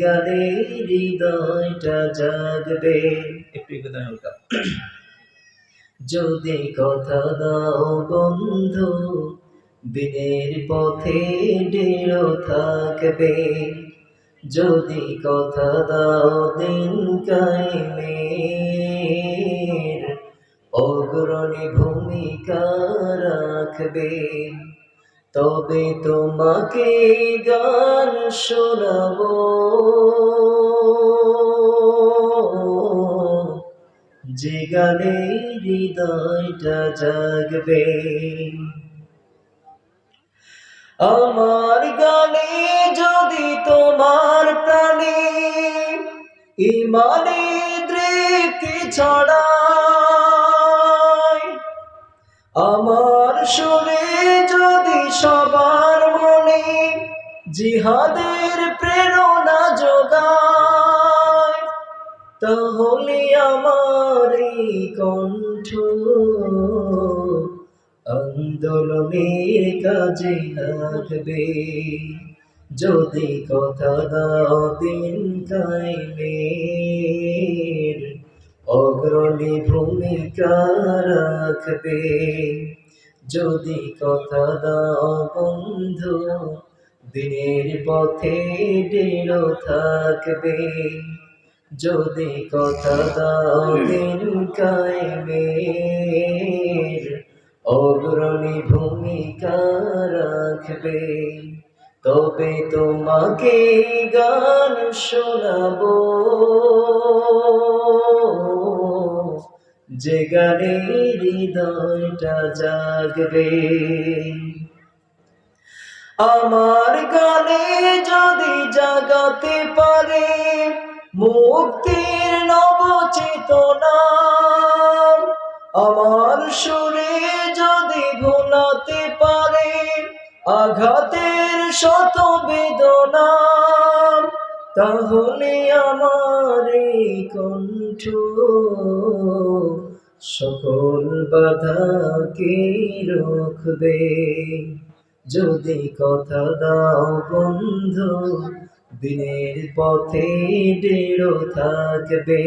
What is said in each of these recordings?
গানে হৃদয়টা জাগবে। একটু একটু হালকা। যদি কথা দাও বন্ধু, দিনের পথে দৃঢ় থাকবে। যদি কথা দাও দিন কায়েমের, অগ্রণী ভূমিকা রাখবে। তবে তোমাকে গান শোনাবো। যে গানে হৃদয়টা জাগবে। আমার গানে যদি তোমার প্রাণে ইমানে দৃপ্তি ছড়ায়, আমার সুরে যদি সবার মনে জিহাদের প্রেরণা যোগায়, তাহলে আমার কণ্ঠ আন্দোলনের কাজে লাগবে। যদি কথা দাও দিন কায়েমের, অগ্রণী ভূমিকা রাখবে। যদি কথা দাও বন্ধু, দিনের পথে দৃঢ় থাকবে। যদি কথা দাও দিন কায়েমের, অগ্রণী ভূমিকা রাখবে। তবে তোমাকে গান শোনাবো। যে গানে হৃদয়টা জাগবে। আমার গানে যদি জাগাতে পারে, মুক্তির নবচেতনা। আমার সুরে যদি ভোলাতে পারে, আঘাতের শত বেদনা। তাহলে আমার এই কণ্ঠ সকল বাধাকে রখবে? যদি কথা দাও বন্ধু, দিনের পথে দৃঢ় থাকবে।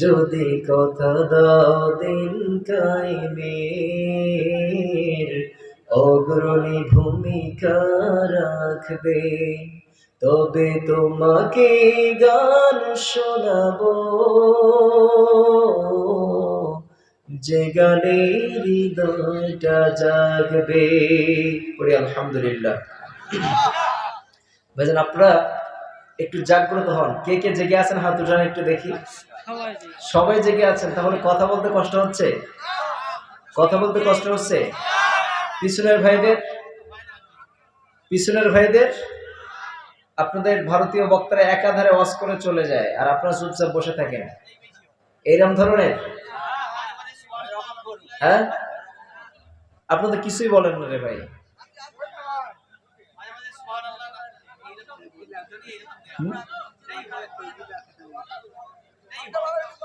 যদি কথা দাও দিন কায়েমের, অগ্রণী ভূমিকা রাখবে। তবে তোমাকে গান শোনাবো। যে গানে হৃদয়টা জাগবে। পড়ি আলহামদুলিল্লাহ। ভাইজান আপনারা একটু জাগ্রত হন। কে কে জেগে আছেন হাত উঠান একটু দেখি। সবাই জেগে আছেন তাহলে কথা বলতে কষ্ট হচ্ছে? কথা বলতে কষ্ট হচ্ছে? পিছনের ভাইদের? পিছনের ভাইদের? আপনাদের ভারতীয় বক্তারা একাধারে ওয়াজ করে চলে যায় আর আপনারা চুপচাপ বসে থাকেন। এইরকম ধরনের? হ্যাঁ? আপনাদের কিছুই বলেন না রে ভাই?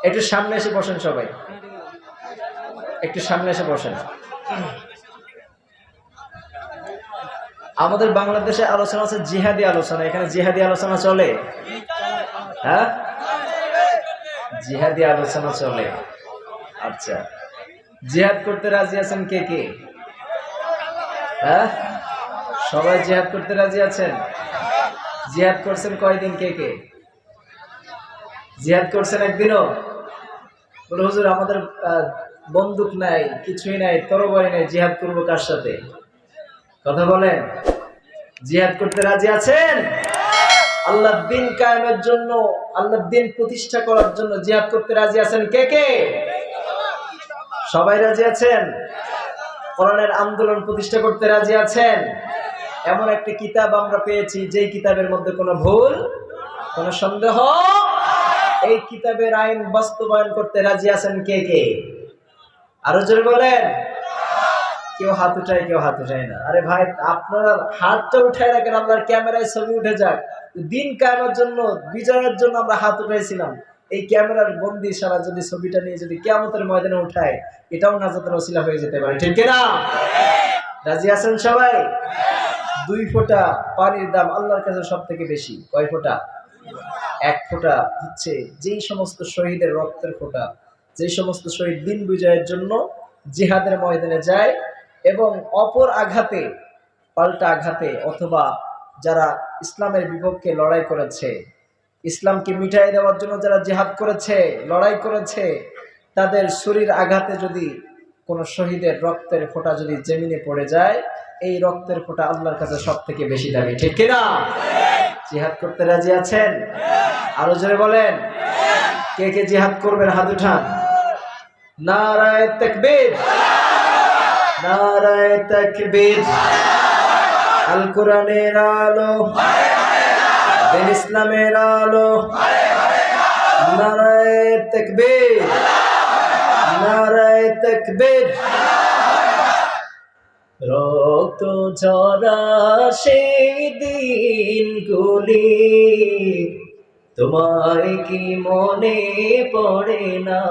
একটু সামনে এসে বসেন সবাই। একটু সামনে এসে বসেন। আমাদের বাংলাদেশে আলোচনা আছে জিহাদি আলোচনা। এখানে জিহাদি আলোচনা চলে? হ্যাঁ? জিহাদি আলোচনা চলে। আচ্ছা। জিহাদ করতে রাজি আছেন কে কে? হ্যাঁ? সবাই জিহাদ করতে রাজি আছেন? জিহাদ করছেন কয়দিন কে কে? জিহাদ করছেন একদিনও? বলে, হুজুর, আমাদের বন্দুক নাই, কিছুই নাই, তরবারি নাই, জিহাদ করব কার সাথে? কথা বলেন। জিহাদ করতে রাজি আছেন? আল্লাহ দিন কায়েমের জন্য আল্লাহ দিন প্রতিষ্ঠা করার জন্য জিহাদ করতে রাজি আছেন কে কে? সবাই রাজি আছেন? কোরআনের আন্দোলন প্রতিষ্ঠা করতে রাজি আছেন? এমন একটি কিতাব আমরা পেয়েছি, যেই কিতাবের মধ্যে কোনো ভুল, কোনো সন্দেহ? এই কিতাবের আইন বাস্তবায়ন করতে রাজি আছেন কে কে? আরও জোরে বলেন। কেউ হাত উঠায়, কেউ হাত উঠায় না। আরে ভাই, আপনারা হাতটা উঠায় রাখেন, আপনার ক্যামেরায় ছবি উঠে যাক। দিন কায়েমের জন্য, বিজয়ের জন্য আমরা হাত উঠাইছিলাম। এই ক্যামেরার বন্দি সারা যদি ছবিটা নিয়ে যদি কেমতের ময়দানে উঠায়, এটাও নাজাতের অসিলা হয়ে যেতে পারে। ঠিক না রাজি আছেন সবাই? দুই ফোঁটা পানির দাম আল্লাহর কাছে সব থেকে বেশি। কয় ফোঁটা? এক ফোঁটা হচ্ছে যেই সমস্ত শহীদের রক্তের ফোঁটা যে সমস্ত শহীদ দিন বিজয়ের জন্য জিহাদের ময়দানে যায় এবং অপর আঘাতে, পাল্টা আঘাতে অথবা যারা ইসলামের বিপক্ষে লড়াই করেছে, ইসলামকে মিটাই দেওয়ার জন্য যারা জিহাদ করেছে, লড়াই করেছে, তাদের শরীর আঘাতে যদি কোনো শহীদের রক্তের ফোঁটা যদি জেমিনে পড়ে যায়, এই রক্তের ফোঁটা আল্লাহর কাছে সব থেকে বেশি দামি। ঠিক কিনা? জিহাদ করতে রাজি আছেন? আরও জোরে বলেন। কে কে জিহাদ করবেন? হাত উঠান। নারায় তাকবীর। নারায় তাকবীর। আল। কোরআনের আলো। দিন ইসলামের আলো। নারায় তাকবীর। নারায় তাকবীর। রক্ত ঝরা সেই দিনগুলি, তোমায় কি মনে পড়ে না?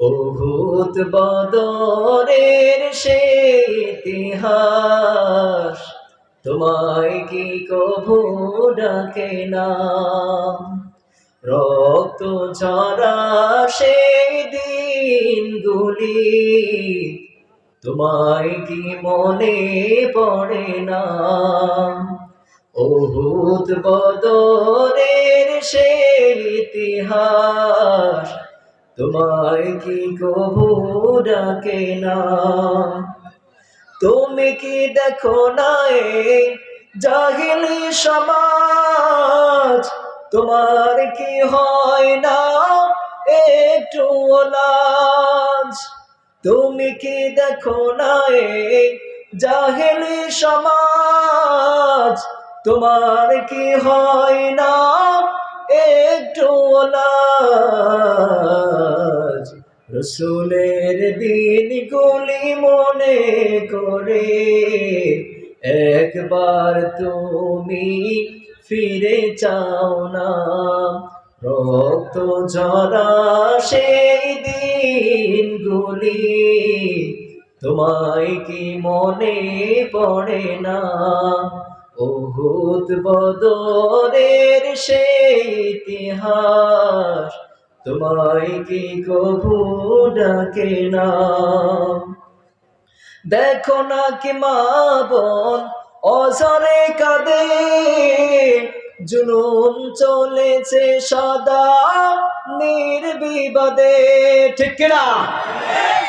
বহুত বদরের সে ইতিহাস, তোমায় কি কভু ডাকে না? রক্ত ঝরা সেই দিনগুলি, তোমায় কি মনে পড়ে না? বহুত বদরের সে ইতিহাস তোমায় কি কবু ডাকে না? তুমি কি দেখো না এই জাহিলি সমাজ? তোমার কি হয় না একটু লাজ তুমি কি দেখো না জাহিলি সমাজ? তোমার কি হয় না রসুলের দিন গুলি মনে করে একবার তুমি ফিরে চাও না। রক্ত ঝরা সেই দিনগুলি তোমায় কি মনে পড়ে না? বহুত বদরের সেই ইতিহাস, তোমায় কি কবু ডাকে না? দেখো না কি মা বোন অজরে কাঁদে, জুলুম চলেছে সদা নির্বিবাদে। ঠিক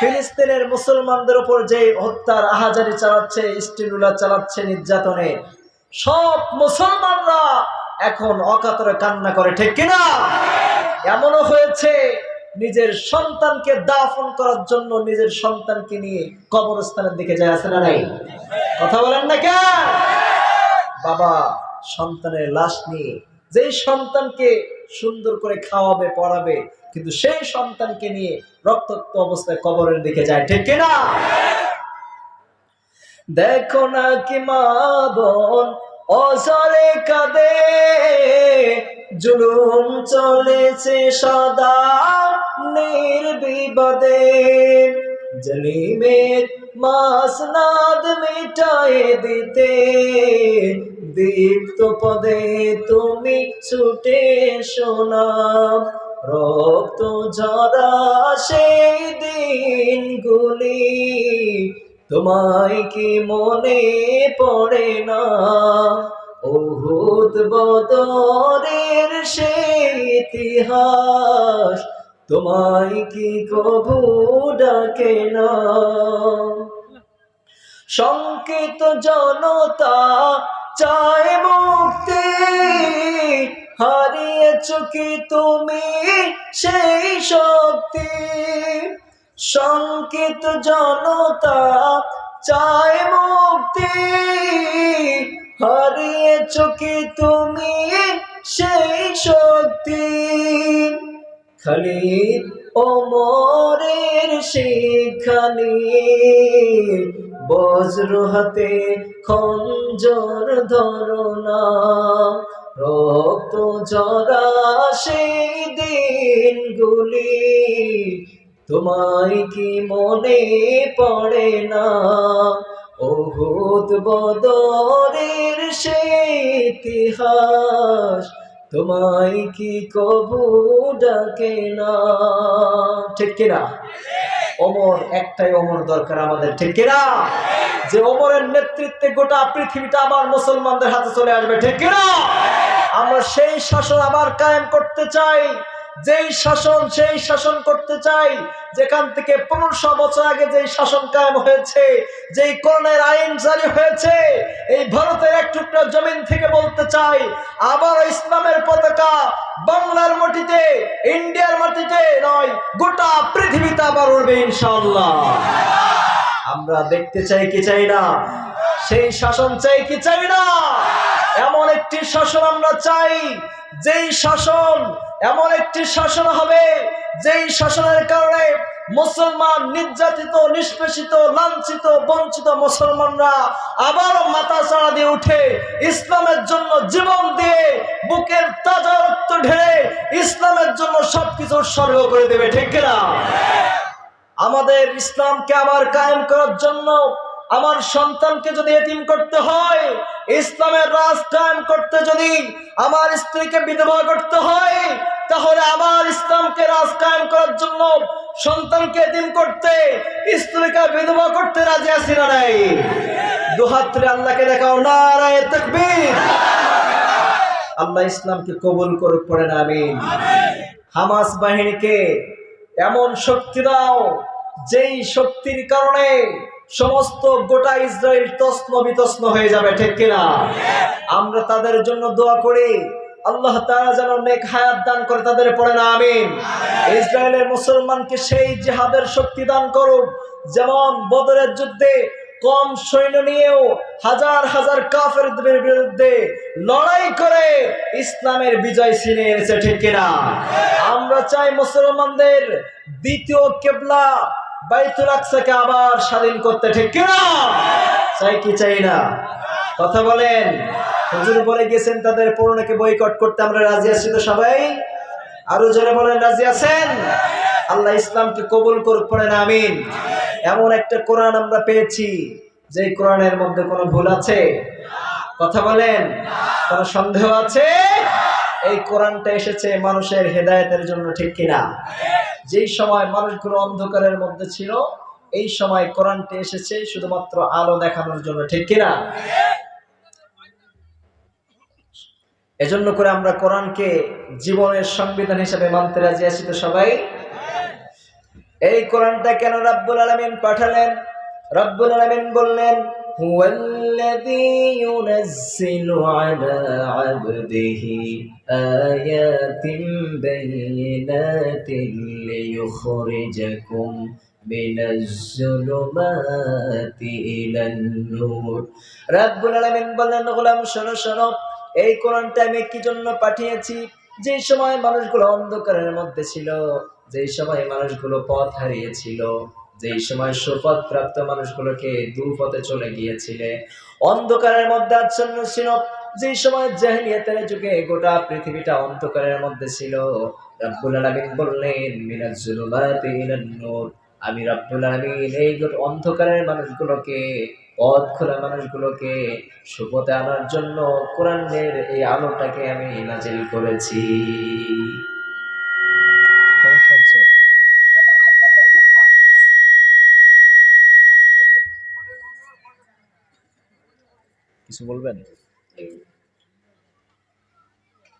ফিলিস্তিনের মুসলমানদের উপর যে হত্যার আহাজারি চালাচ্ছে, স্টিলুলা চালাচ্ছে নির্যাতনে সব মুসলমানরা এখন অকাতরে কান্না করে, ঠিক কিনা? এমনও হয়েছে, নিজের সন্তানকে দাফন করার জন্য নিজের সন্তানকে নিয়ে কবরস্থানের দিকে যায়, আছে না নাই? কথা বলেন না কেন? বাবা, সন্তানের লাশ নিয়ে যেই সন্তানকে সুন্দর করে খাওয়াবে, পড়াবে, কিন্তু সেই সন্তানকে নিয়ে রক্তাক্ত অবস্থায় কবরের দিকে যায়, ঠিক কিনা? দেখো না কি মা বোন অজরে কাঁদে, জুলুম চলেছে সদা নির্বিবাদে জলিমের মাসনাদ মিটায়ে দিতে, দীপ্ত পদে তুমি ছুটে শোনা রক্ত ঝরা সেই দিনগুলি তোমায় কি মনে পড়ে না? বহুত বদরের সেই ইতিহাস, তোমায় কি কবু ডাকে না? সংকিত জনতা চায় মুক্তি, হারিয়েছ কি তুমি সেই শক্তি? সংকিত জনতা চায় মুক্তি। হারিয়েছ কি তুমি সেই শক্তি। খালিদ ওমরের সেখানে বজ্র হাতে খঞ্জর ধরনা। রক্ত জরা সেই দিনগুলি তোমায় কি মনে পড়ে না? ওহুদ বদরের সে ইতিহাস তোমায় কি কবু ডাকে না? ঠিক কিনা? অমর, একটাই অমর দরকার আমাদের, ঠিক কিনা? যে অমরের নেতৃত্বে গোটা পৃথিবীটা আবার মুসলমানদের হাতে চলে আসবে, ঠিক কিনা? আমরা সেই শাসন আবার কায়েম করতে চাই। যেই শাসন, সেই শাসন করতে চাই। যেখান থেকে পনেরোশো বছর আগে যেই শাসন কায়েম হয়েছে, যেই করণের আইন জারি হয়েছে, এই ভারতের এক টুকরা জমিন থেকে বলতে চাই আবার ইসলামের পতাকা বাংলার মাটিতে, ইন্ডিয়ার মাটিতে নয়, গোটা পৃথিবীতে আবার উঠবে ইনশাআল্লাহ। আমরা দেখতে চাই কি চাই না? সেই শাসন চাই কি চাই না? এমন একটি শাসন আমরা চাই, যেই শাসন এমন একটি শাসন হবে, যেই শাসনের কারণে মুসলমান, নির্যাতিত, নিষ্পেষিত, লাঞ্ছিত, বঞ্চিত মুসলমানরা আবারও মাথা চাড়া দিয়ে উঠে ইসলামের জন্য জীবন দিয়ে বুকের তাজা রক্ত ঢেলে ইসলামের জন্য সবকিছু উৎসর্গ করে দেবে, ঠিক আমাদের ইসলামকে আবার কায়েম করার জন্য আমার সন্তানকে যদি এতিম করতে হয়, ইসলামের রাজ করতে যদি আমার স্ত্রীকে বিধবা করতে হয়, তাহলে আবার ইসলামকে রাজ কায়েম করার জন্য সন্তানকে এতিম করতে, স্ত্রীকে বিধবা করতে রাজি আছি না নাই? দুহাত আল্লাহকে দেখাও, নারায় তাকবীর। আল্লাহ ইসলামকে কবুল করুক, পড়ে না, আমিন। হামাস বাহিনীকে এমন শক্তি দাও, যেই শক্তির কারণে সমস্ত গোটা ইসরায়েল তসন বিতস্ন হয়ে যাবে, ঠিক কিনা? আমরা তাদের জন্য দোয়া করি, আল্লাহ তাআলা যেন নেক হায়াত দান করে তাদের পড়ে না, আমিন। ইসরায়েলের মুসলমানকে সেই জিহাদের শক্তি দান যেমন বদরের যুদ্ধে কম সৈন্য নিয়েও হাজার হাজার কাফের বিরুদ্ধে লড়াই করে ইসলামের বিজয় ছিনে এনেছে, ঠিক কিনা? আমরা চাই মুসলমানদের দ্বিতীয় কেবলা বাইতুল আকসাকে আবার স্বাধীন করতে ঠিক কিনা? চাই কি চাই না? কথা বলেন। হুজুর বলে গেছেন তাদের পূরণকে বয়কট করতে আমরা রাজি আছি তো সবাই? আরও জোরে বলেন, রাজি আছেন? আল্লাহ ইসলামকে কবুল করুক, পড়েন, আমিন। এমন একটা কোরআন আমরা পেয়েছি যে কোরআনের মধ্যে কোনো ভুল আছে? কথা বলেন। কোনো সন্দেহ আছে? এই কোরআনটা এসেছে মানুষের হেদায়েতের জন্য ঠিক কিনা? যেই সময় মানুষগুলো অন্ধকারের মধ্যে ছিল, এই সময় কোরআনটি এসেছে, শুধুমাত্র আলো দেখানোর জন্য, ঠিক কিনা? এজন্য করে আমরা কোরআনকে জীবনের সংবিধান হিসেবে মানতে রাজি আছি তো সবাই? এই কোরআনটা কেন রাব্বুল আলামিন পাঠালেন? রব্বুল আলামিন বললেন হুয়াল্লাযী ইউনাজ্জিলু আলা আবদিহি আয়াতিন বাইয়িনাতিন লিইখরিজাকুম মিনাজ-জুলুমাতি ইলান-নূর রব্বুল আলামিন বললেন, গোলাম, শোনো শোনো, এই কোরআনটা আমি কি জন্য পাঠিয়েছি? যে সময় মানুষগুলো অন্ধকারের মধ্যে ছিল, যেই সময় মানুষগুলো পথ হারিয়েছিল যেই সময় সুপথ প্রাপ্ত মানুষগুলোকে দুপথে চলে গিয়েছিলে। অন্ধকারের মধ্যে আচ্ছন্ন ছিল। যেই সময় জাহিলিয়াতের যুগে গোটা পৃথিবীটা অন্ধকারের মধ্যে ছিল। রব্বুল আলামিন বললেন, মিনাজ জুলুমাতি ইলান নূর। আমি রব্বুল আলামিন এই অন্ধকারের মানুষগুলোকে পথ খোলা মানুষগুলোকে সুপথে আনার জন্য কোরআনের এই আলোটাকে আমি নাজিল করেছি সমস্যা হচ্ছে কিছু বলবেন?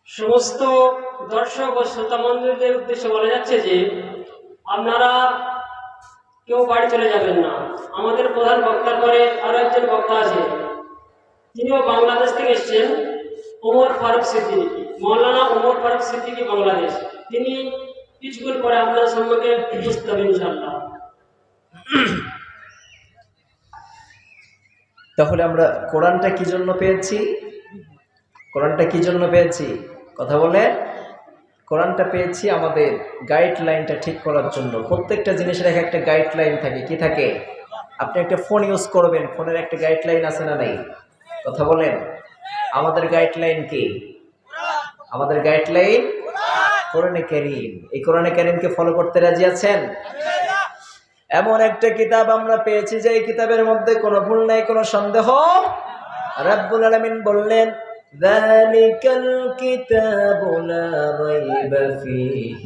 সমস্ত দর্শক ও শ্রোতা মন্দিরদের উদ্দেশ্যে বলা যাচ্ছে যে, আপনারা কেউ বাড়ি চলে যাবেন না। আমাদের প্রধান বক্তার পরে আরও একজন বক্তা আছে। তিনিও বাংলাদেশ থেকে এসছেন, ওমর ফারুক সিদ্দিকি। মৌলানা ওমর ফারুক সিদ্দিকি বাংলাদেশ। তিনি কিছুক্ষণ পরে আপনার সম্মুখে উপস্থিত হবে ইনশাল্লাহ তাহলে আমরা কোরআনটা কি জন্য পেয়েছি? কোরআনটা কি জন্য পেয়েছি? কথা বলে। কোরআনটা পেয়েছি আমাদের গাইডলাইনটা ঠিক করার জন্য। প্রত্যেকটা জিনিসের এক একটা গাইডলাইন থাকে। কি থাকে? আপনি একটা ফোন ইউজ করবেন ফোনের একটা গাইডলাইন আছে না নাই? কথা বলেন। আমাদের গাইডলাইন কি? আমাদের গাইডলাইন কোরআনে কারীম। এই কোরআনে কারীমকে ফলো করতে রাজি আছেন? এমন একটা কিতাব আমরা পেয়েছি যে এই কিতাবের মধ্যে কোনো ভুল নাই কোনো সন্দেহ রাব্বুল আলামিন বললেন ذلك الكتاب لا ريب فيه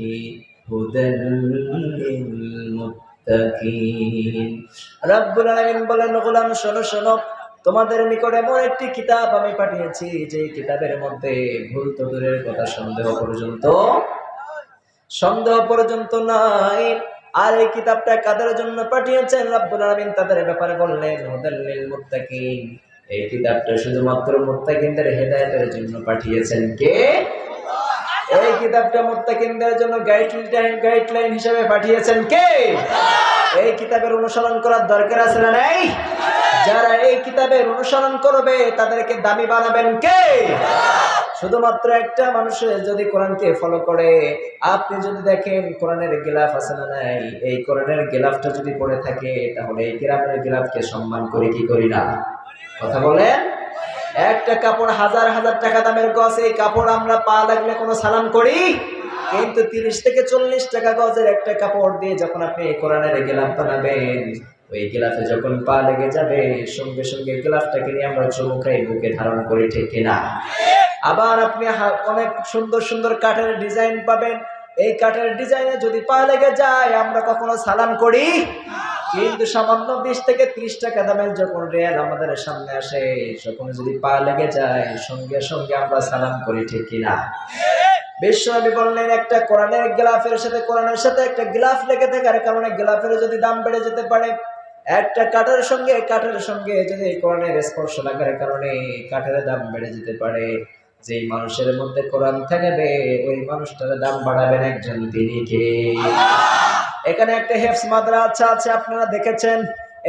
هدى للمتقين রাব্বুল আলামিন বলেন গোলাম শোনো শোনো তোমাদের নিকট এমন একটি কিতাব আমি পাঠিয়েছি যে কিতাবের মধ্যে ভুল তো দূরের কথা সন্দেহ পর্যন্ত সন্দেহ পর্যন্ত নাই আর এই কিতাবটা কাদের জন্য পাঠিয়েছেন? রব্বুল আলামিন তাদের ব্যাপারে বললেন হুদাল্লিল মুত্তাকিন। এই কিতাবটা শুধুমাত্র মুত্তাকিনদের হেদায়েতের জন্য পাঠিয়েছেন কে? এই কিতাবটা মুত্তাকিনদের জন্য গাইডলাইন গাইডলাইন হিসেবে পাঠিয়েছেন কে? এই কিতাবের অনুসরণ করার দরকার আছে না নাই? যারা এই কিতাবের অনুসরণ করবে, তাদেরকে দামি বানাবেন কে? শুধুমাত্র একটা মানুষের যদি কোরআনকে ফলো করে, আপনি যদি দেখেন কোরআনের গিলাফ আছে না নাই, এই কোরআনের গিলাফটা যদি পড়ে থাকে, তাহলে এই গ্রামের গিলাফকে সম্মান করে, কি করি না? কথা বলেন? একটা কাপড় হাজার হাজার টাকা দামের গছ এই কাপড় আমরা পা লাগলে কোনো সালাম করি? কিন্তু তিরিশ থেকে চল্লিশ টাকা গজের একটা কাপড় দিয়ে যখন আপনি কোরআনের গিলাফ বানাবেন, ওই গিলাফে যখন পা লেগে যাবে, সঙ্গে সঙ্গে গিলাফটাকে নিয়ে আমরা চমুকাই বুকে ধারণ করি, ঠিক কিনা? আবার আপনি অনেক সুন্দর সুন্দর কাঠের ডিজাইন পাবেন। এই কাঠের ডিজাইনে যদি পা লেগে যায়, আমরা কখনো সালাম করি? কিন্তু সামান্য বিশ থেকে ত্রিশ টাকা দামের যখন রেল আমাদের সামনে আসে, যখন যদি পা লেগে যায়, সঙ্গে সঙ্গে আমরা সালাম করি, ঠিক কিনা? বিশ্বনবী বললেন, একটা কোরআনের গিলাফের সাথে, কোরআনের সাথে একটা গিলাফ লেগে থাকার কারণে গিলাফের যদি দাম বেড়ে যেতে পারে। একটা কাঠের সঙ্গে কাঠের সঙ্গে যদি কোরআনের স্পর্শ লাগার কারণে কাঠের দাম বেড়ে যেতে পারে। যেই মানুষের মধ্যে কোরআন থাকবে, ওই মানুষটার দাম বাড়াবেন একজন তিনি কে এখানে একটা হেফস মাদ্রাসা আছে, আপনারা দেখেছেন?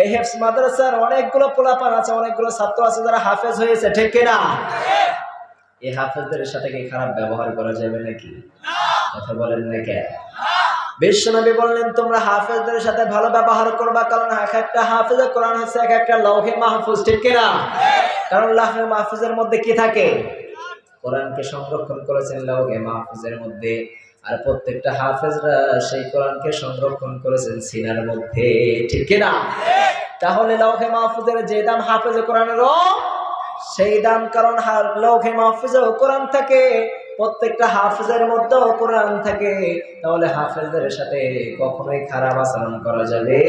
এই হেফস মাদ্রাসার অনেকগুলো পোলাপান আছে, অনেকগুলো ছাত্র আছে যারা হাফেজ হয়েছে, ঠিক কিনা? এই হাফেজদের সাথে কি খারাপ ব্যবহার করা যাবে নাকি? কথা বলেন না কেন? বিশ্বনবী বললেন, তোমরা হাফেজদের সাথে ভালো ব্যবহার করবা, কারণ এক একটা হাফেজের কোরআন হচ্ছে এক একটা লৌহে মাহফুজ, ঠিক কিনা? কারণ লাহে মাহফুজের মধ্যে কি থাকে? কোরআনকে সংরক্ষণ করেছেন লৌহে মাহফুজের মধ্যে। আর প্রত্যেকটা হাফেজরা সেই কোরআনকে সংরক্ষণ করেছেন সিনার মধ্যে। ঠিক কিনা? তাহলে লৌহে মাহফুজের যে দাম হাফেজ কোরআনেরও, সেই দাম কারণ লৌহে মাহফুজেও কোরআন থাকে, প্রত্যেকটা হাফেজের মধ্যেও কোরআন থাকে। তাহলে হাফেজদের সাথে কখনোই খারাপ আচরণ করা যাবে?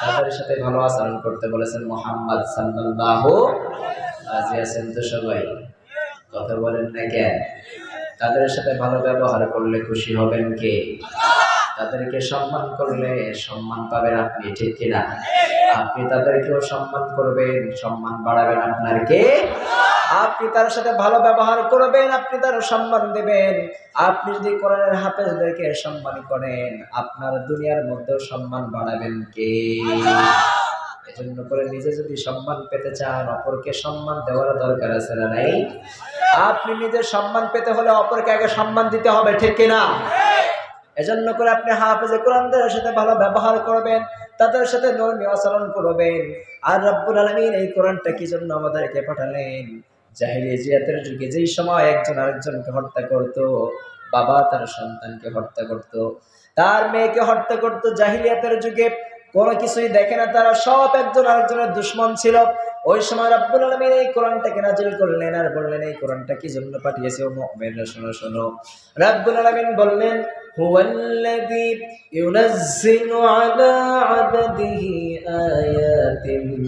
তাদের সাথে ভালো আচরণ করতে বলেছেন মোহাম্মদ সাল্লাল্লাহু রাজি আছেন তো সবাই? কথা বলেন না কেন? তাদের সাথে ভালো ব্যবহার করলে খুশি হবেন কে? তাদেরকে সম্মান করলে সম্মান পাবেন আপনি, ঠিক কিনা? আপনি তাদেরকেও সম্মান করবেন, সম্মান বাড়াবেন আপনার কে? আপনি তার সাথে ভালো ব্যবহার করবেন, আপনি তার সম্মান দেবেন। আপনি যদি কোরআনের হাফেজদেরকে সম্মান করেন, আপনার দুনিয়ার মধ্যেও সম্মান বাড়াবেন কে? এজন্য করে নিজে যদি সম্মান পেতে চান, অপরকে সম্মান দেওয়ার দরকার আছে না নাই? আপনি নিজের সম্মান পেতে হলে অপরকে আগে সম্মান দিতে হবে, ঠিক কিনা? এজন্য করে আপনি হাফেজে কোরআনদের সাথে ভালো ব্যবহার করবেন, তাদের সাথে ধর্মীয় আচরণ করবেন। আর রব্বুল আলমিন এই কোরআনটা কি জন্য আমাদেরকে পাঠালেন? জাহিলি জিয়াতের যুগে যেই সময় একজন আরেকজনকে হত্যা করত, বাবা তার সন্তানকে হত্যা করত, তার মেয়েকে হত্যা করত, জাহিলিয়াতের যুগে কোনো কিছুই দেখে না তারা সব একজন আরেকজনের দুশ্মন ছিল ওই সময় রব্বুল আলমিন এই কোরআনটাকে নাজিল করলেন আর বললেন এই কোরআনটা কি জন্য পাঠিয়েছে ও মুমিনরা শোনো শোনো রব্বুল আলমিন বললেন هو الذي ينزل على عبده آيات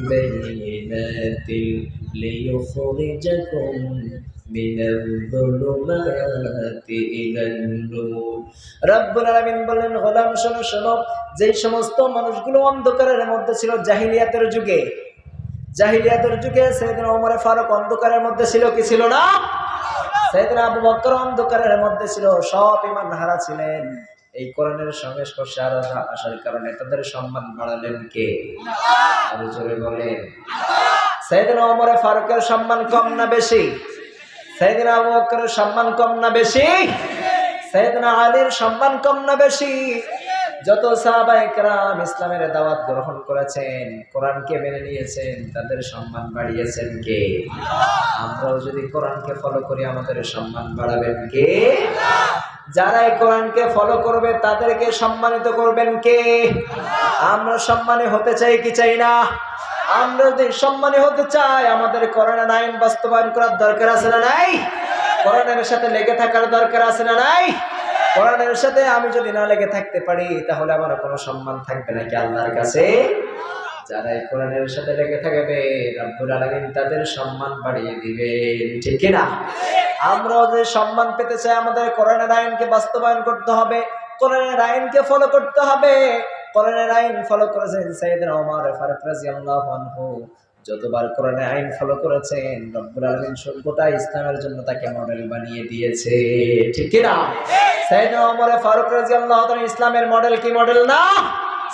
بينات ليخرجكم من الظلمات إلى النور রব্বুল আলামিন বললেন গোলাম শোনো শোনো যেই সমস্ত মানুষগুলো অন্ধকারের মধ্যে ছিল জাহিলিয়াতের যুগে জাহিলিয়াতের যুগে সেদিন ওমরে ফারুক অন্ধকারের মধ্যে ছিল কি ছিল না সেদিন আবু বকর অন্ধকারের মধ্যে ছিল সব ইমান হারা ছিলেন এই কোরআনের সংস্পর্শে আরো আসার কারণে তাদের সম্মান বাড়ালেন কে আরো জোরে বলেন সেদিন ওমরে ফারুকের সম্মান কম না বেশি সেদিন আবু বকরের সম্মান কম না বেশি? সৈয়দনা আলীর সম্মান কম না বেশি? যত সাহাবায়ে কেরাম ইসলামের দাওয়াত গ্রহণ করেছেন, কোরআনকে মেনে নিয়েছেন, তাদের সম্মান বাড়িয়েছেন কে? আমরাও যদি কোরআনকে ফলো করি, আমাদের সম্মান বাড়াবেন কে? যারা এই কোরআনকে ফলো করবে, তাদেরকে সম্মানিত করবেন কে? আমরা সম্মানী হতে চাই কি চাই না? আমরা যদি সম্মানী হতে চাই, আমাদের করোনা আইন বাস্তবায়ন করার দরকার আছে না নাই? কোরআনের সাথে লেগে থাকার দরকার আছে না নাই? কোরআনের সাথে আমি যদি না লেগে থাকতে পারি, তাহলে আমার কোনো সম্মান থাকবে নাকি আল্লাহর কাছে? যারা এই কোরআনের সাথে লেগে থাকবে, রব্বুল আলামিন তাদের সম্মান বাড়িয়ে দিবেন। ঠিক না আমরাও যে সম্মান পেতে চাই, আমাদের করোনার আইনকে বাস্তবায়ন করতে হবে কোরআনের আইনকে ফলো করতে হবে। কোরআনের আইন ফলো করেছেন সাইয়েদনা ওমর ফারুক রাদিয়াল্লাহু আনহু। যতবার কোরআনের আইন ফলো করেছেন, রব্বুল আলামিন গোটা ইসলামের জন্য তাকে মডেল বানিয়ে দিয়েছে। ঠিক কি না সাইয়েদনা ওমর ফারুক রাদিয়াল্লাহু তাআলা ইসলামের মডেল কি মডেল না?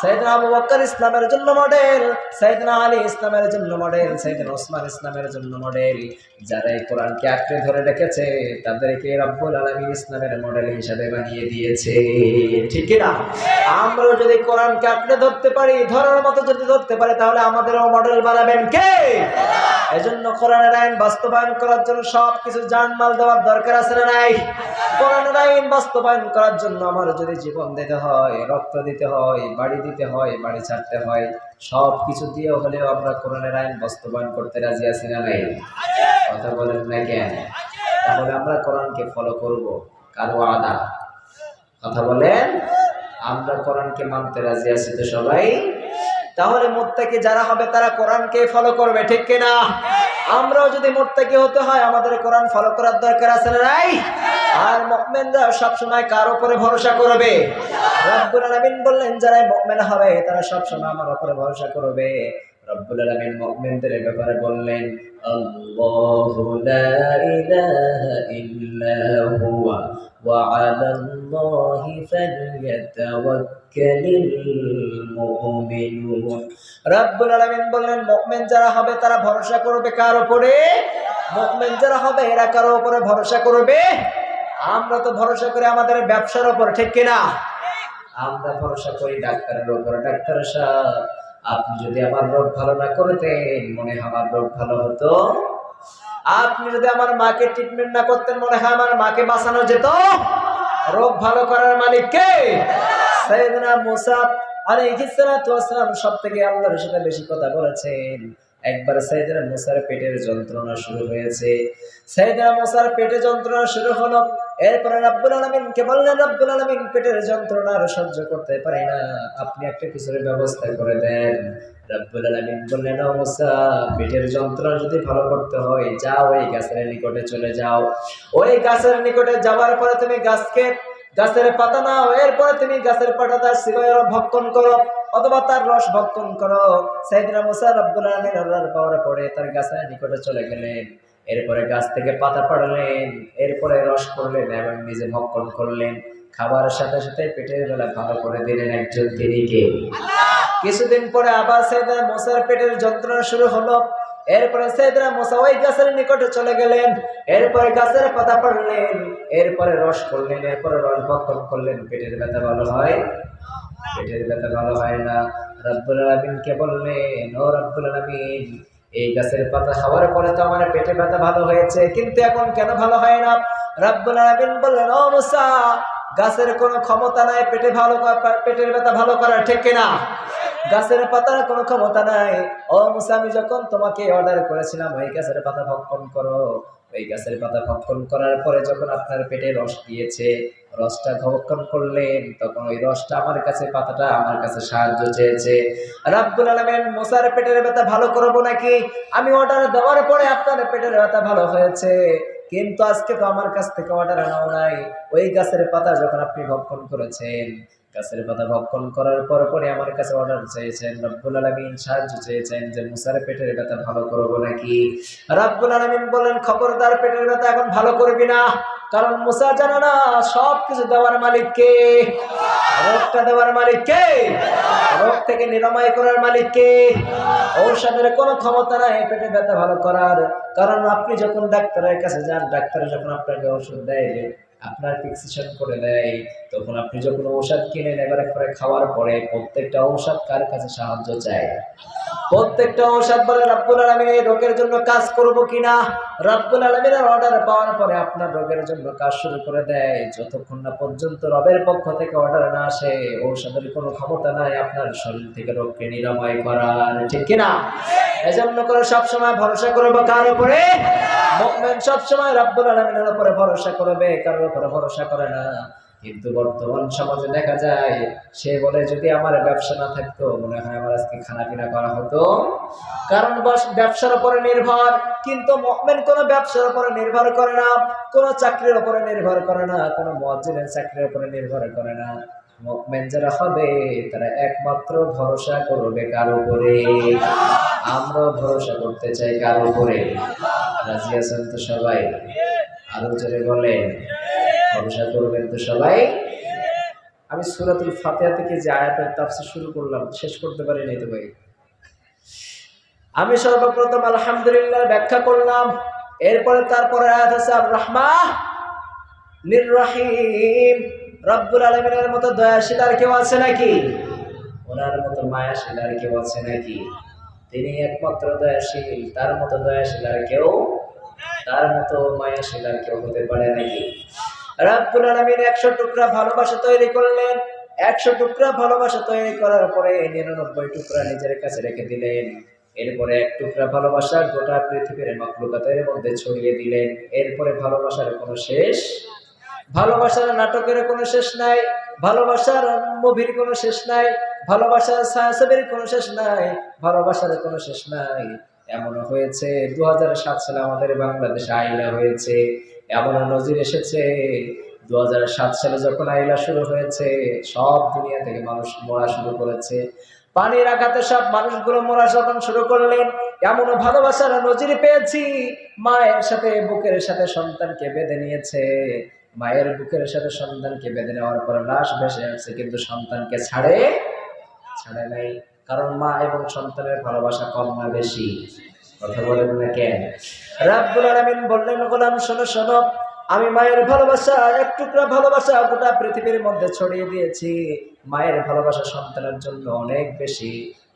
সাইয়েদনা আবু বকর ইসলামের জন্য মডেল, সাইয়েদনা আলী ইসলামের জন্য মডেল, সাইয়েদনা ওসমান ইসলামের জন্য মডেল। যারা এই কোরআনকে আঁকড়ে ধরে রেখেছে, তাদেরকে রব্বুল আলমী ইসলামের মডেল হিসাবে বানিয়ে দিয়েছে। ঠিক না? আমরাও যদি কোরআনকে আঁকড়ে ধরতে পারি, ধরার মতো যদি ধরতে পারি, তাহলে আমাদেরও মডেল বানাবেন কে? এজন্য কোরআনের আইন বাস্তবায়ন করার জন্য সব কিছু জানমাল দেওয়ার দরকার আছে না নাই? কোরআনের আইন বাস্তবায়ন করার জন্য আমার যদি জীবন দিতে হয়, রক্ত দিতে হয়, বাড়ি দিতে হয়, বাড়ি ছাড়তে হয় সব কিছু দিয়ে হলেও আমরা কোরআনের আইন বাস্তবায়ন করতে রাজি আছি না নাই? কথা বলেন না কেন? তাহলে আমরা কোরআনকে ফলো করব কারও আদা? কথা বলেন? আমরা কোরআনকে মানতে রাজি আছি তো সবাই? তাহলে মোত্তাকি যারা হবে তারা কোরআনকে ফলো করবে, ঠিক কিনা আমরাও যদি মোত্তাকি হতে হয়, আমাদের কোরআন ফলো করার দরকার আছে না আর মকমেনরা সবসময় কার উপরে ভরসা করবে? রব্বুল আলামিন বললেন যারা মকমেন হবে, তারা সবসময় আমার উপরে ভরসা করবে। রব্বুল আলামিন মুমিনদের ব্যাপারে বললেন, আল্লাহু লা ইলাহা ইল্লা হুয়া ওয়া আলাল্লাহি ফালইয়াতাওয়াক্কালিল মুমিনুন। রব্বুল আলামিন বললেন, মুমিন যারা হবে তারা ভরসা করবে কার উপরে? মুমিন যারা হবে এরা কারও উপরে ভরসা করবে? আমরা তো ভরসা করি আমাদের ব্যবসার উপর, ঠিক কিনা? আমরা ভরসা করি ডাক্তারের উপর। ডাক্তার সাহেব আপনি যদি আমার রোগ ভালো না করতেন, মনে হয় আমার রোগ ভালো হতো। আপনি যদি আমার মাকে ট্রিটমেন্ট না করতেন, মনে হয় আমার মাকে বাঁচানো যেত। রোগ ভালো করার মালিক কে? সৈয়দনা মুসা আলাইহিস সালাতু ওয়াসসালাম সব থেকে আল্লাহর সাথে বেশি কথা বলেছেন। একবার সৈয়দনা মুসার পেটের যন্ত্রণা শুরু হয়েছে। সৈয়দনা মুসার পেটে যন্ত্রণা শুরু হলো। এরপরে রাব্বুল আলামিনকে বললেন, রাব্বুল আলামিন পেটের যন্ত্রণা আর সহ্য করতে পারি না। আপনি একটা কিছুর ব্যবস্থা করে দেন। রাব্বুল আলামিন বললেন মুসা, পেটের যন্ত্রণা যদি ভালো করতে হয়, যাও ওই গাছের নিকটে চলে যাও। ওই গাছের নিকটে যাওয়ার পরে তুমি গাছকে গাছের পাতা নাও এরপরে তুমি গাছের পাতা তার শিবায় ভক্ষণ করো অথবা তার রস ভক্ষণ করো। সাইদিনা মুসা রব্বুল আলামিন আল্লাহর পাওয়ার পরে তার গাছের নিকটে চলে গেলেন। এরপরে গাছ থেকে পাতা পাড়লেন এরপরে রস করলেন এবং নিজে ভক্ষণ করলেন। খাবারের সাথে সাথে পেটের বেলা ভালো করে দিলেন একজন তিনি কে কিছুদিন পরে আবার সেদিন মশার পেটের যন্ত্রণা শুরু হলো। এরপরে সেদিনা মশা ওই গাছের নিকটে চলে গেলেন। এরপরে গাছের পাতা পাড়লেন, এরপরে রস করলেন, এরপরে রস ভক্ষণ করলেন। পেটের ব্যথা ভালো হয়? পেটের ব্যথা ভালো হয় না। রব্বুল আলামিনকে বললেন, ও রব্বুল আলামিন, এই গাছের পাতা খাওয়ার পরে তো আমার পেটে ব্যথা ভালো হয়েছে, কিন্তু এখন কেন ভালো হয় না? রব্বুল আলামিন বললেন, ও মুসা, গাছের কোনো ক্ষমতা নাই, পেটে ভালো পেটের ব্যথা ভালো করা ঠিক কিনা? গাছের পাতার কোনো ক্ষমতা নাই। ও মুসা, আমি যখন তোমাকে অর্ডার করেছিলাম, ওই গাছের পাতা ভক্ষণ করো। ওই গাছের পাতা ভক্ষণ করার পরে যখন আপনার পেটে রস গিয়েছে, রসটা ভক্ষণ করলেন, তখন ওই রসটা আমার কাছে, পাতাটা আমার কাছে সাহায্য চেয়েছে। রাব্বুল আলামিন মুসার পেটের ব্যথা ভালো করব নাকি? আমি অর্ডার দেওয়ার পরে আপনার পেটের ব্যথা ভালো হয়েছে। কিন্তু আজকে তো আমার কাছ থেকে অর্ডার আনাও নাই। ওই গাছের পাতা যখন আপনি ভক্ষণ করেছেন গাছের পাতা ভক্ষণ করার পর পরে আমার কাছে অর্ডার চেয়েছেন, রব্বুল আলামিন সাহায্য চেয়েছেন যে মুসার পেটের ব্যথা ভালো করব নাকি? রব্বুল আলামিন বলেন, খবরদার পেটের ব্যথা এখন ভালো করবি না, কারণ মুসা জানে না সব কিছু দেওয়ার মালিক কে। রোগটা দেওয়ার মালিক কে? রোগ থেকে নিরাময় করার মালিক কে? ঔষধের কোনো ক্ষমতা নাই পেটে ব্যথা ভালো করার। কারণ আপনি যখন ডাক্তারের কাছে যান, ডাক্তার যখন আপনাকে ওষুধ দেয় আপনার ফিক্সেশন করে দেয় তখন আপনি যখন ঔষধ কিনেন, এবারে করে খাওয়ার পরে প্রত্যেকটা ঔষধ কার কাছে সাহায্য চায়? প্রত্যেকটা ঔষধ বলে আপনার আমি এই রোগের জন্য কাজ করব কিনা? রাব্বুল আলমিনের অর্ডার পাওয়ার পরে আপনার রোগের জন্য কাজ শুরু করে দেয়। যতক্ষণ না পর্যন্ত রবের পক্ষ থেকে অর্ডার না আসে, ঔষধের কোনো ক্ষমতা নাই, আপনার শরীর থেকে রোগকে নিরাময় করার। ঠিক কিনা? এজন্য করে সবসময় ভরসা করব কার উপরে? মুমিন সবসময় রব্বুল আলামিনের উপরে ভরসা করবে, কারোর উপরে ভরসা করে না। কিন্তু বর্তমান সমাজে দেখা যায়, সে বলে যদি আমার ব্যবসা না থাকতো, মনে হয় আমার আজকে খানা পিনা করা হতো। কারণ ব্যবসার উপরে নির্ভর। কিন্তু মুমিন কোনো ব্যবসার উপরে নির্ভর করে না, কোনো চাকরির উপরে নির্ভর করে না, কোনো মসজিদের চাকরির উপরে নির্ভর করে না। মুমিন যারা হবে, তারা একমাত্র ভরসা করবে কার উপরে? আমরা ভরসা করতে চাই কার উপরে? রাজি আছেন তো সবাই? আরও জোরে বলেন। ভরসা করবেন তো সবাই। আমি সুরাতুল ফাতিহা থেকে যে আয়াতের তাফসীর শুরু করলাম, শেষ করতে পারি নাই তো ভাই। আমি সর্বপ্রথম আলহামদুলিল্লাহ ব্যাখ্যা করলাম, এরপরে তারপরে আয়াত আছে আর রাহমা। নির্রহিম রব্বুল আলমিনের মতো দয়াশীল আর কেউ আছে নাকি? ওনার মতো মায়াশীল আর কেউ আছে নাকি? তিনি একমাত্র দয়াশীল, তার মতো দয়াশীল আর কেউ, তার মতো মায়াশীল আর কেউ হতে পারে নাকি? রাব্বুল আলামিন একশো টুকরা ভালোবাসা তৈরি করলেন। একশো টুকরা ভালোবাসা তৈরি করার পরে নিরানব্বই টুকরা নিজের কাছে রেখে দিলেন। এরপরে এক টুকরা ভালোবাসা গোটা পৃথিবীর মাকলুকাতের মধ্যে ছড়িয়ে দিলেন। এরপরে ভালোবাসার কোনো শেষ, ভালোবাসার নাটকের কোনো শেষ নাই, ভালোবাসার মুভির কোনো শেষ নাই, ভালোবাসার ছায়াছবির কোনো শেষ নাই, ভালোবাসার কোনো শেষ নাই। এমন হয়েছে দু হাজার সাত সালে আমাদের বাংলাদেশে আইলা হয়েছে। এমন নজির এসেছে দু সালে যখন আইলা শুরু হয়েছে, সব দুনিয়া থেকে মানুষ মরা শুরু করেছে। পানির আঘাতে সব মানুষগুলো মরা যখন শুরু করলেন এমন ভালোবাসার নজির পেয়েছি। মায়ের সাথে, বুকের সাথে সন্তানকে বেঁধে নিয়েছে। মায়ের বুকের সাথে সন্তানকে বেঁধে নেওয়ার পরে লাশ ভেসে আসছে, কিন্তু সন্তানকে ছাড়ে ছাড়ে নাই। কারণ মা এবং সন্তানের ভালোবাসা কম না বেশি। কথা বলেন না কেন? রাব্বুল আলামিন বললেন, গোলাম, শোনো শোনো, আমি মায়ের ভালোবাসা, এক টুকরা ভালোবাসা গোটা পৃথিবীর মধ্যে ছড়িয়ে দিয়েছি। মায়ের ভালোবাসা সন্তানের জন্য অনেক বেশি।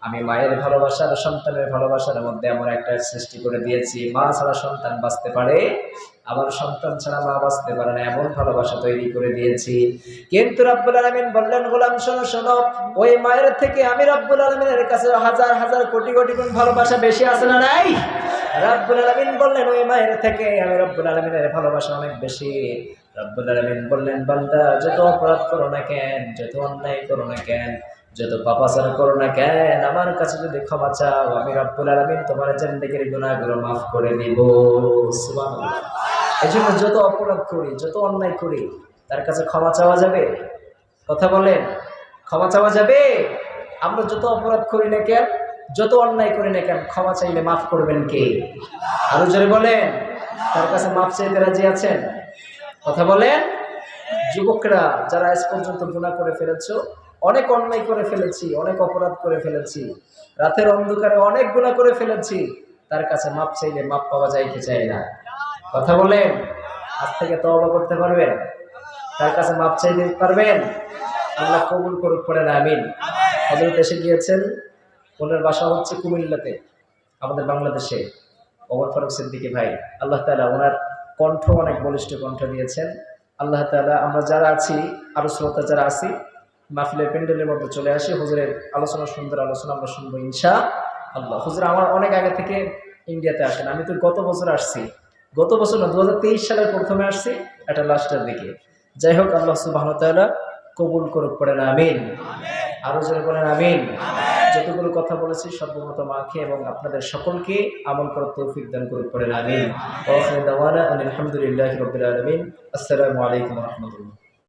আমি মায়ের ভালোবাসা আর সন্তানের ভালোবাসার মধ্যে এমন একটা সৃষ্টি করে দিয়েছি। মা ছাড়া সন্তান বাঁচতে পারে আবার সন্তান ছাড়া মা বাঁচতে পারে না, এমন ভালোবাসা তৈরি করে দিয়েছি। কিন্তু রাব্বুল আলমিন বললেন, গোলাম, শোনো শোনো, ওই মায়ের থেকে আমি রাব্বুল আলামিনের কাছে হাজার হাজার কোটি কোটি গুণ ভালোবাসা বেশি আছে না নাই? রাব্বুল আলামিন বললেন, ওই মায়ের থেকে আমি রাব্বুল আলামিনের ভালোবাসা অনেক বেশি। রাব্বুল আলমিন বললেন, বান্দা, যত অপরাধ করো না কেন, যত অন্যায় করো না কেন যত পাপাচার করো না কেন, আমার কাছে যদি ক্ষমা চাও, আমি রাব্বুল আলামিন তোমার জিন্দেগির গুনাহগুলো মাফ করে দিব। এই জন্য যত অপরাধ করি, যত অন্যায় করি, তার কাছে ক্ষমা চাওয়া যাবে? কথা বলেন, ক্ষমা চাওয়া যাবে? আমরা যত অপরাধ করি না কেন, যত অন্যায় করি না কেন, ক্ষমা চাইলে মাফ করবেন কে? আরও জোরে বলেন, তার কাছে মাফ চাইতে রাজি আছেন? কথা বলেন, যুবকরা, যারা আজ পর্যন্ত গুণা করে ফেলেছো অনেক অন্যায় করে ফেলেছি, অনেক অপরাধ করে ফেলেছি। রাতের অন্ধকারে অনেক গুণা করে ফেলেছি। তার কাছে মাপ চাইলে মাপ পাওয়া যাইতে চাই না? কথা বলেন আজ থেকে তওবা করতে পারবেন? তার কাছে মাপ চাইতে পারবেন? আল্লাহ কবুল করুক, পড়েন, আমিন। হজরত এসে গিয়েছেন। ওনার বাসা হচ্ছে কুমিল্লাতে, আমাদের বাংলাদেশে। ওমর ফারুক সিদ্দিকি ভাই, আল্লাহ তালা ওনার কণ্ঠ, অনেক বলিষ্ঠ কণ্ঠ দিয়েছেন। আল্লাহ তালা আমরা যারা আছি, আরও শ্রোতা যারা আছি মাহফিলের প্যান্ডেলের মধ্যে চলে আসি। হুজুরের আলোচনা সুন্দর আলোচনা আমরা শুনব ইনশা আল্লাহ হুজুর আমার অনেক আগে থেকে ইন্ডিয়াতে আসেন। আমি তো গত বছর আসছি। গত বছর না দু সালের প্রথমে আসছি, এটা লাস্টের দিকে। যাই হোক, আল্লাহ সুবাহতালা কবুল করুক, পড়েন, আমিন। আরও জোরে বলেন, আমিন। যতগুলো কথা বলেছি, সর্বমত মাকে এবং আপনাদের সকলকে আমল করার তৌফিক দান করুক, পড়েন, আমিন। আলহামদুলিল্লাহি আলামিন। আসসালামু আলাইকুম রাহমাতুল্লাহ।